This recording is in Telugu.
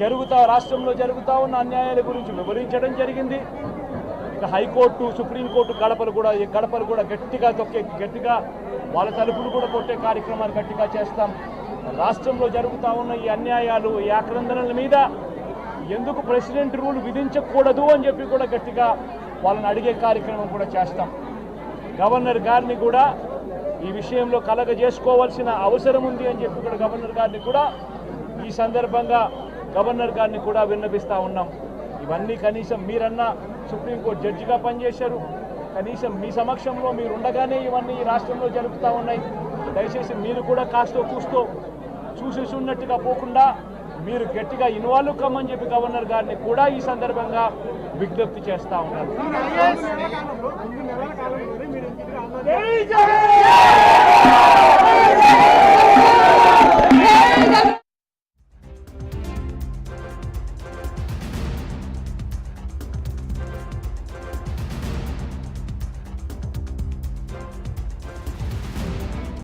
జరుగుతా రాష్ట్రంలో జరుగుతా ఉన్న అన్యాయాల గురించి వివరించడం జరిగింది. ఇక హైకోర్టు సుప్రీంకోర్టు గడపలు కూడా ఈ గడపలు కూడా గట్టిగా తొక్కే గట్టిగా వాళ్ళ తలుపులు కూడా కొట్టే కార్యక్రమాలు గట్టిగా చేస్తాం. రాష్ట్రంలో జరుగుతూ ఉన్న ఈ అన్యాయాలు ఈ ఆక్రందనల మీద ఎందుకు ప్రెసిడెంట్ రూల్ విధించకూడదు అని చెప్పి కూడా గట్టిగా వాళ్ళని అడిగే కార్యక్రమం కూడా చేస్తాం. గవర్నర్ గారిని కూడా ఈ విషయంలో కలగజేసుకోవాల్సిన అవసరం ఉంది అని చెప్పి కూడా గవర్నర్ గారిని కూడా ఈ సందర్భంగా గవర్నర్ గారిని కూడా విన్నపిస్తూ ఉన్నాం. ఇవన్నీ కనీసం మీరన్నా సుప్రీంకోర్టు జడ్జిగా పనిచేశారు. కనీసం మీ సమక్షంలో మీరు ఉండగానే ఇవన్నీ ఈ రాష్ట్రంలో జరుపుతూ ఉన్నాయి. దయచేసి మీరు కూడా కాస్తో కూస్తో చూసేసి ఉన్నట్టుగా పోకుండా మీరు గట్టిగా ఇన్వాల్వ్ కమ్మని చెప్పి గవర్నర్ గారిని కూడా ఈ సందర్భంగా విజ్ఞప్తి చేస్తా ఉన్నారు. నెలల